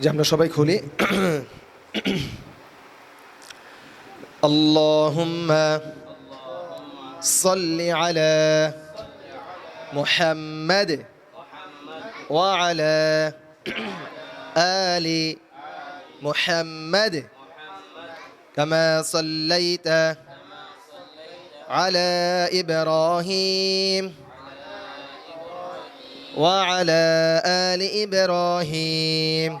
যে আমরা সবাই খুলি اللهم صل على محمد وعلى آل محمد كما صليت على إبراهيم وعلى آل إبراهيم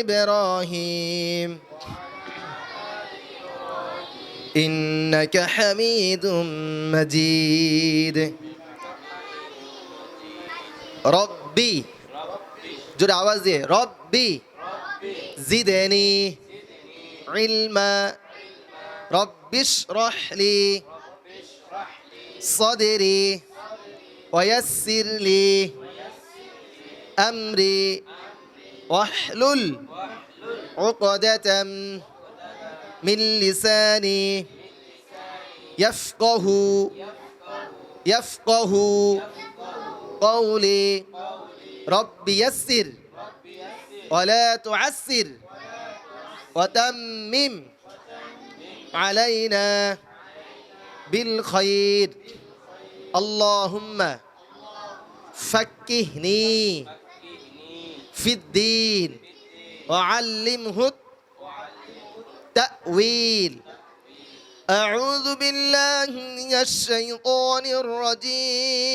إبراهيم. إنك حميد مجيد. ربي. جد عوازي ربي. زدني علما. رب اشرح لي صدري ويسر لي أمري. واحلل عقدة من لساني يفقه يفقه قولي رب يسر ولا تعسر وتمم علينا بالخير اللهم فكهني في الدين. وعلمه التأويل. أعوذ بالله من الشيطان الرجيم.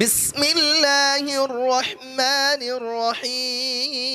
بسم الله الرحمن الرحيم.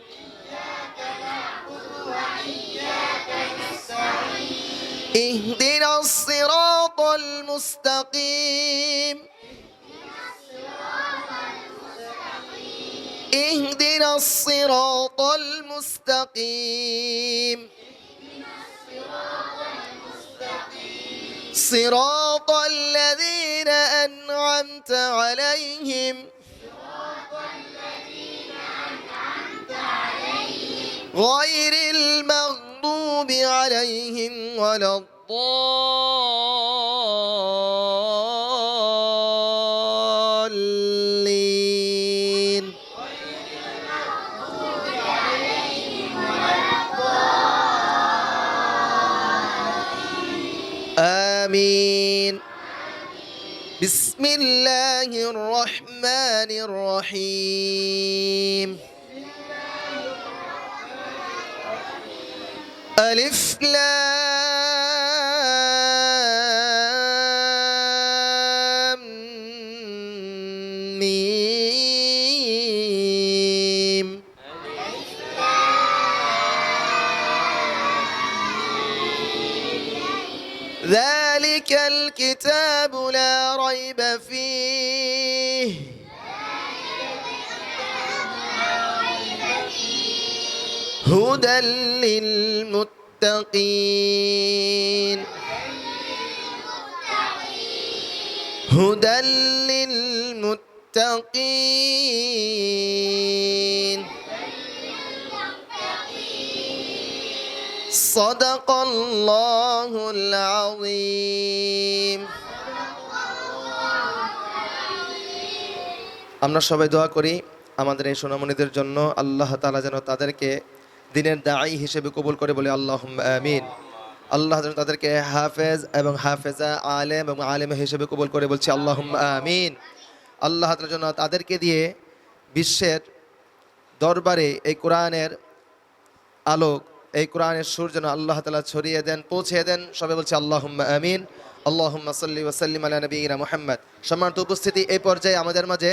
اهدنا الصراط المستقيم. اهدنا الصراط المستقيم. صراط الذين أنعمت عليهم. غير المغضوب عليهم ولا الضالين. آمين. بسم الله الرحمن الرحيم. ألف لام ميم. ذلك الكتاب لا ريب فيه. هدى للمتقين هدى للمتقين صدق الله العظيم আমরা সবাই দোয়া করি আমাদের এই সোনামণিদের জন্য আল্লাহ তালা যেন তাদেরকে দিনের দায়ী হিসেবে কবুল করে বলে আল্লাহ আমিন। আল্লাহ যেন তাদেরকে হাফেজ এবং হাফেজা আলেম এবং আলেম হিসেবে কবুল করে বলছি আল্লাহ আমিন। আল্লাহ যেন তাদেরকে দিয়ে বিশ্বের দরবারে এই কোরআনের আলোক, এই কোরআনের সুর যেন আল্লাহ তালা ছড়িয়ে দেন পৌঁছে দেন, সবাই বলছে আল্লাহ আমিন। আল্লাহ সাল্লি ওসাল্লিম আলা নবীনা মোহাম্মদ। সম্মানিত উপস্থিতি এই পর্যায়ে আমাদের মাঝে